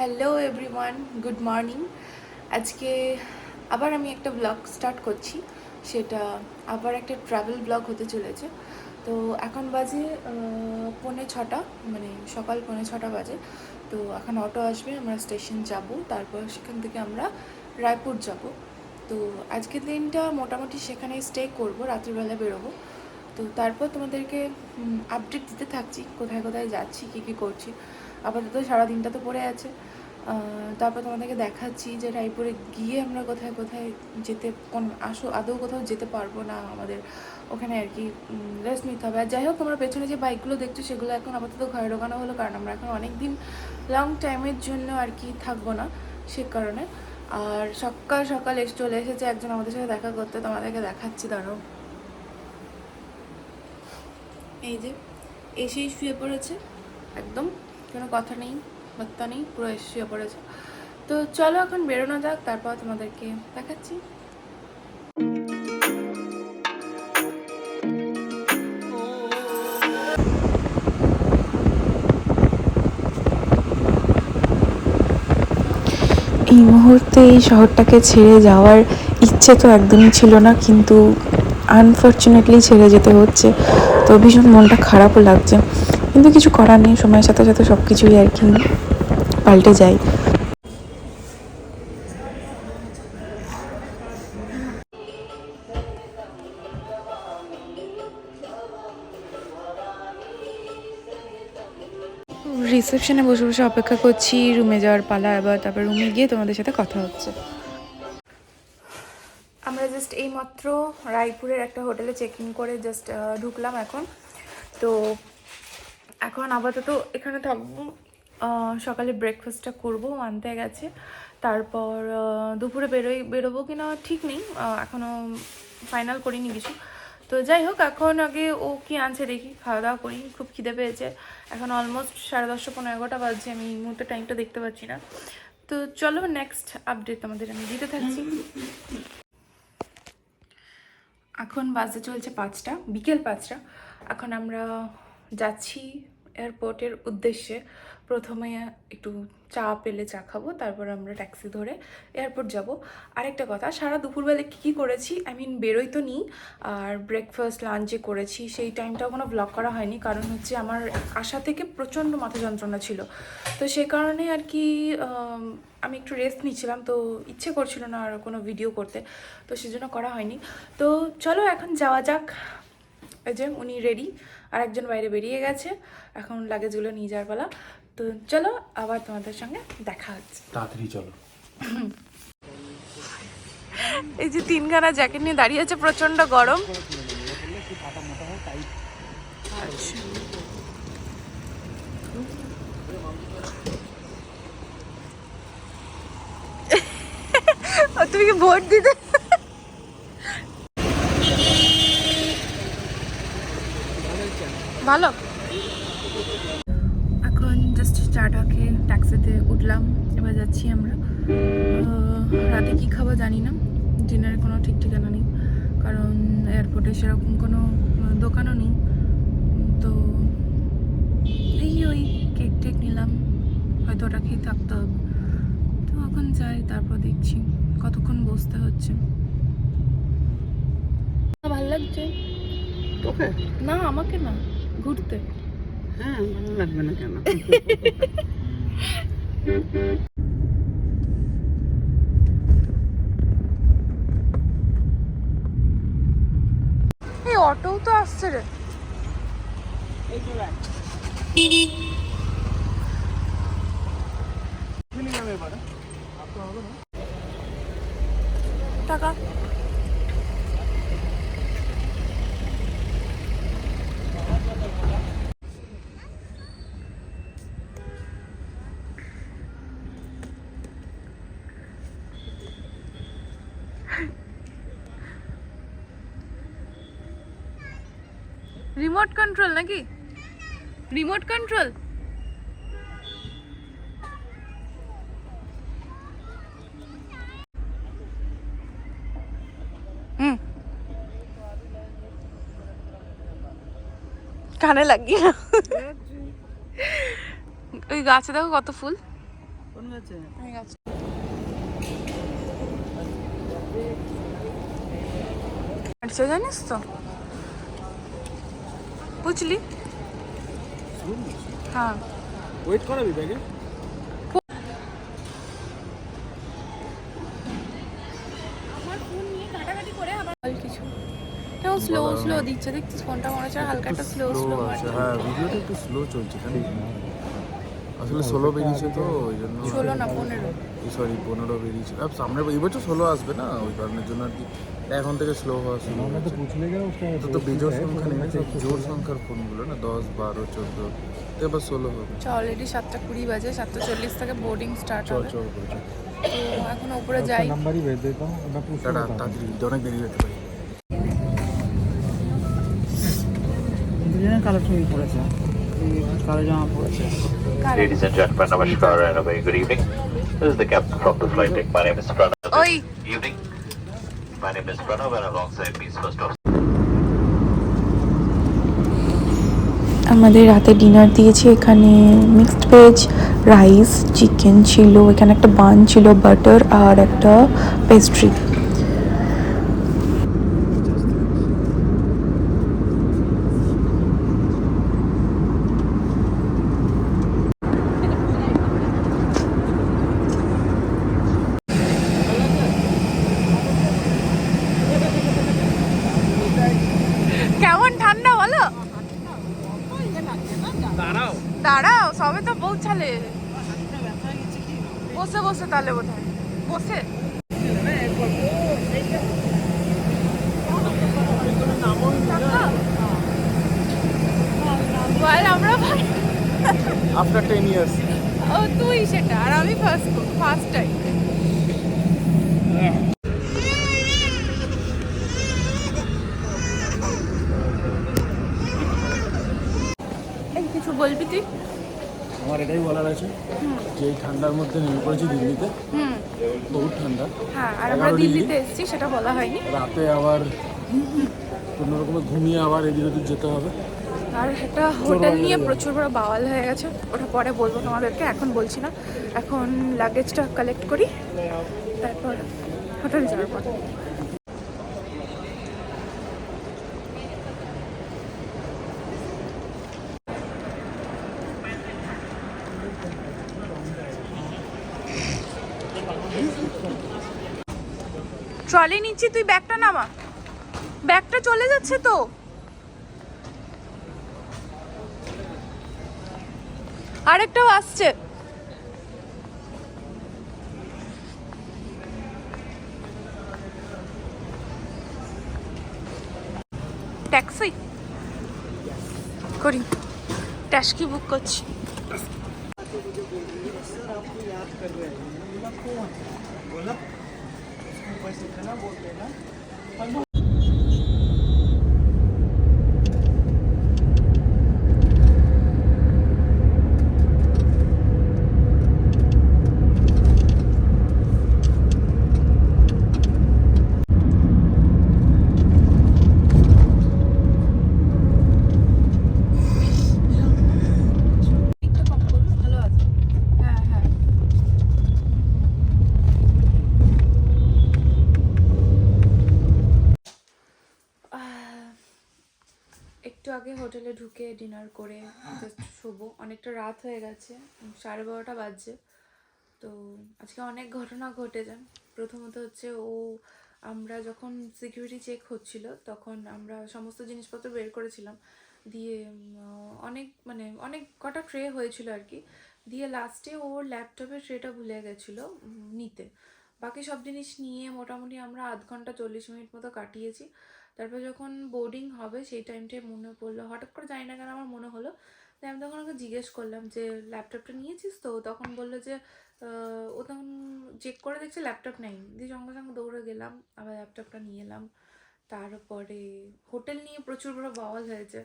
Hello everyone good morning আজকে আবার আমি একটা ব্লগ স্টার্ট করছি। সেটা আবার একটা ট্রাভেল ব্লগ হতে চলেছে। তো এখন বাজে পৌনে ছটা মানে সকাল পৌনে ছটা বাজে। তো এখন অটো আসবে, আমরা স্টেশন যাব। তারপর সেখান থেকে আমরা রায়পুর যাব। তো আজকের দিনটা মোটামুটি সেখানে স্টে করব, রাত্রিবেলা বেরোবো। তো তারপর তোমাদেরকে আপডেট দিতে থাকছি, কোথায় কোথায় যাচ্ছি, কী কী করছি। আপাতত সারা দিনটা তো পড়ে আছে। তারপর তোমাদেরকে দেখাচ্ছি যে রায়পুরে গিয়ে আমরা কোথায় কোথায় যেতে কোন আসো, আদৌ কোথাও যেতে পারব না আমাদের ওখানে আর কি রেস্ট নিতে হবে। আর যাই হোক, তোমরা পেছনে যে বাইকগুলো দেখছ, সেগুলো এখন আপাতত ঘরে ঢোকানো হলো, কারণ আমরা এখন অনেক দিন লং টাইমের জন্য আর কি থাকব না সে কারণে। আর সকাল সকাল এসে, চলে এসেছে একজন আমাদের সাথে দেখা করতে, তোমাদেরকে দেখাচ্ছি, দাঁড়াও। এই যে, এসেই শুয়ে পড়েছে, একদম কোনো কথা নেই। বার্তা নেই, পুরো এসে পড়েছে। তো চলো এখন বেরোনো যাক, তারপর তোমাদেরকে দেখাচ্ছি। এই মুহূর্তে এই শহরটাকে ছেড়ে যাওয়ার ইচ্ছে তো একদমই ছিল না, কিন্তু আনফর্চুনেটলি ছেড়ে যেতে হচ্ছে। তো ভীষণ মনটা খারাপও লাগছে। কিন্তু কিছু করার নেই, সময়ের সাথে সাথে সব কিছুই আর কি। পাল্টে যায়। রিসেপশনে বসে বসে অপেক্ষা করছি রুমে যাওয়ার পালা এবার তারপর রুমে গিয়ে তোমাদের সাথে কথা হচ্ছে। আমরা জাস্ট এইমাত্র রায়পুরের একটা হোটেলে চেক ইন করে জাস্ট ঢুকলাম এখন। তো এখন আপাতত এখানে থাকব। সকালে ব্রেকফাস্টটা করব, আনতে গেছে। তারপর দুপুরে বেরোই, বেরোবো কি না ঠিক নেই। এখনও ফাইনাল করিনি কিছু। তো যাই হোক, এখন আগে ও কি আনছে দেখি, খাওয়া দাওয়া করি। খুব খিদে পেয়েছে। এখন অলমোস্ট সাড়ে দশটা, পনেরো, এগারোটা বাজছে। আমি এই মুহূর্তে টাইমটা দেখতে পাচ্ছি না। তো চলো নেক্সট আপডেট আমাদের আমি দিতে থাকছি। এখন বাজে চলছে পাঁচটা, বিকেল পাঁচটা। এখন আমরা যাচ্ছি এয়ারপোর্টের উদ্দেশ্যে প্রথমে একটু চা পেলে চা খাব, তারপর আমরা ট্যাক্সি ধরে এয়ারপোর্ট যাব। আরেকটা কথা, সারা দুপুরবেলা কী কী করেছি? আই মিন বেরোই তো নিই আর ব্রেকফাস্ট লাঞ্চে করেছি, সেই টাইমটাও কোনো ব্লগ করা হয়নি, কারণ হচ্ছে আমার আসা থেকে প্রচণ্ড মাথা যন্ত্রণা ছিল। তো সে কারণে আর কি, আমি একটু রেস্ট নিচ্ছিলাম, তো ইচ্ছে করছিল না আর কোনো ভিডিও করতে, তো সেজন্য করা হয়নি। তো চলো এখন যাওয়া যাক। এই যে উনি রেডি আর একজন বাইরে বেরিয়ে গেছে। এখন লাগেজগুলো নিয়ে যাওয়ার পালা। তো চলো আবার তোমাদের সঙ্গে দেখা হচ্ছে। তাড়াতাড়ি চলো। এই যে তিনখানা জ্যাকেট নিয়ে দাঁড়িয়ে আছে প্রচণ্ড গরম। আচ্ছা। তুমি কি ভোট দিতে ভালো? এখন জাস্ট চাটা খেয়ে ট্যাক্সিতে উঠলাম এবার যাচ্ছি আমরা। রাতে কি খাব জানি না ডিনারের কোনো ঠিক ঠিকানা নেই কারণ এয়ারপোর্টে সেরকম কোনো দোকানও নেই। তো এই ওই কেক টেক নিলাম হয়তো ওটা খেয়ে থাকতে হবে। তো এখন যাই তারপর দেখছি কতক্ষণ বসতে হচ্ছে। ভালো লাগছে? তোকে? না আমাকে না। ঘুরতে? হ্যাঁ ভালো লাগবে না কেন? এই অটোও তো আসছে রে। এই রিমোট কন্ট্রোল নাকি? রিমোট কন্ট্রোল হুম। কানে লাগিয়ে ওই গাছে দেখো কত ফুল। কোন গেছে? হয়ে গেছে। আচ্ছা জানিস তো? বুঝলি? হ্যাঁ। ওয়েট করাবি ব্যাগে? স্লো স্লো দিচ্ছে দেখছিস ফোনটা মনে হচ্ছে হালকা একটা স্লো স্লো হ্যাঁ ভিডিওটা একটু স্লো চলছে আসলে ষোলো বেরিয়েছে তো ওই জন্য ষোলো না পনেরো। সরি পনেরো বেরিয়েছে। আচ্ছা, সামনে এই বছর ষোলো আসবে না? ওই কারণের জন্য আর কি। এখন থেকে স্লো হওয়া শুরু তো তো বেজোর সংখ্যা নেমেছে জোর সংখ্যার ফোনগুলো না? দশ বারো চোদ্দ এবার ষোলো হবে। আচ্ছা, অলরেডি সাতটা কুড়ি বাজে সাতটা চল্লিশ থেকে বোর্ডিং স্টার্ট তো এখন উপরে যাই। নাম্বারই বের দিতাম টাটা তাড়াতাড়ি অনেক দেরি হতে পারে colour Ladies and gentlemen, namaskar and a very good evening. This is the captain from the flight deck. My name is Pranav. Oi. Good evening. My name is Pranav and alongside me is first officer. আমাদের রাতে dinner দিয়েছি এখানে mixed veg rice chicken ছিল এখানে একটা বান ছিল butter আর একটা pastry কেমন ঠান্ডা বলো দাঁড়াও সবে তো পৌঁছালে বসে তাহলে বোধ হয়। বসে? আমরা ভাই। আফটার টেন ইয়ার্স ও তুই সেটা আর আমি ফার্স্ট ফার্স্ট টাইম কিছু বলবি তুই? আমার এটাই বলার আছে যে এই ঠান্ডার মধ্যে নেমে পড়েছি দিল্লিতে। হুম। বহুত ঠান্ডা। হ্যাঁ আর আমরা দিল্লিতে এসেছি সেটা বলা হয়নি। রাতে আবার কোনো রকমে ঘুমিয়ে আবার এদিক ওদিক যেতে হবে। আর একটা হোটেল নিয়ে প্রচুর বড় বাওয়াল হয়ে গেছে ওটা পরে বলব তোমাদেরকে এখন বলছি না। এখন লাগেজটা কালেক্ট করি তারপর হোটেল যাওয়ার পর। ট্রলি নিচ্ছি, তুই ব্যাগটা নামা। ব্যাগটা চলে যাচ্ছে তো। আরেকটাও আসছে। ট্যাক্সি? করি। ট্যাক্সি বুক করছি। Wala. Kung pwede ka na, bote na. Ano? হোটেলে ঢুকে ডিনার করে জাস্ট শোবো। অনেকটা রাত হয়ে গেছে, সাড়ে বারোটা বাজছে। তো আজকে অনেক ঘটনা ঘটেছে প্রথমত হচ্ছে ও, আমরা যখন সিকিউরিটি চেক হচ্ছিল, তখন আমরা সমস্ত জিনিসপত্র বের করেছিলাম। দিয়ে অনেক মানে অনেক কটা ট্রে হয়েছিল আর কি। দিয়ে লাস্টে ওর ল্যাপটপের ট্রেটা ভুলে গেছিল নিতে। বাকি সব জিনিস নিয়ে মোটামুটি আমরা আধ ঘণ্টা চল্লিশ মিনিট মতো কাটিয়েছি। তারপর যখন বোর্ডিং হবে সেই টাইমটায় মনে পড়ল, হঠাৎ করে জানি না কেন আমার মনে হলো তাই আমি তখন ওকে জিজ্ঞেস করলাম যে ল্যাপটপটা নিয়েছিস তো? তখন বলল যে ও তখন চেক করে দেখছে ল্যাপটপ নেই। দিয়ে সঙ্গে সঙ্গে দৌড়ে গেলাম, আবার ল্যাপটপটা নিয়ে এলাম। তারপরে হোটেল নিয়ে প্রচুর বড় বাওয়াল হয়েছে।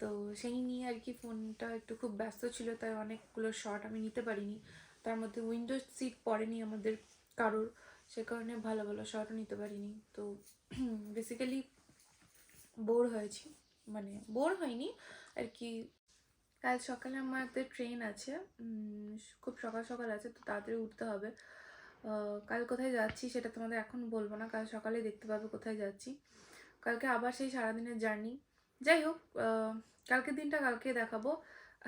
তো সেই নিয়ে আর কি ফোনটা একটু খুব ব্যস্ত ছিল, তাই অনেকগুলো শট আমি নিতে পারিনি। তার মধ্যে উইন্ডো সিট পড়েনি আমাদের কারোর। সে কারণে ভালো ভালো শটও নিতে পারিনি। তো বেসিক্যালি বোর হয়েছি। মানে বোর হয়নি আর কি। কাল সকালে আমাদের ট্রেন আছে। খুব সকাল সকাল আছে, তো তাড়াতাড়ি উঠতে হবে। কাল কোথায় যাচ্ছি সেটা তোমাদের এখন বলব না। কাল সকালে দেখতে পাবে কোথায় যাচ্ছি। কালকে আবার সেই সারাদিনের জার্নি যাই হোক কালকের দিনটা কালকে দেখাবো।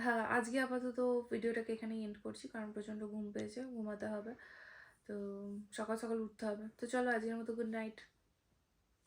হ্যাঁ আজকে আপাতত ভিডিওটাকে এখানেই এন্ড করছি, কারণ প্রচণ্ড ঘুম পেয়েছে, ঘুমাতে হবে। তো সকাল সকাল উঠতে হবে। তো চলো আজকের মতো গুড নাইট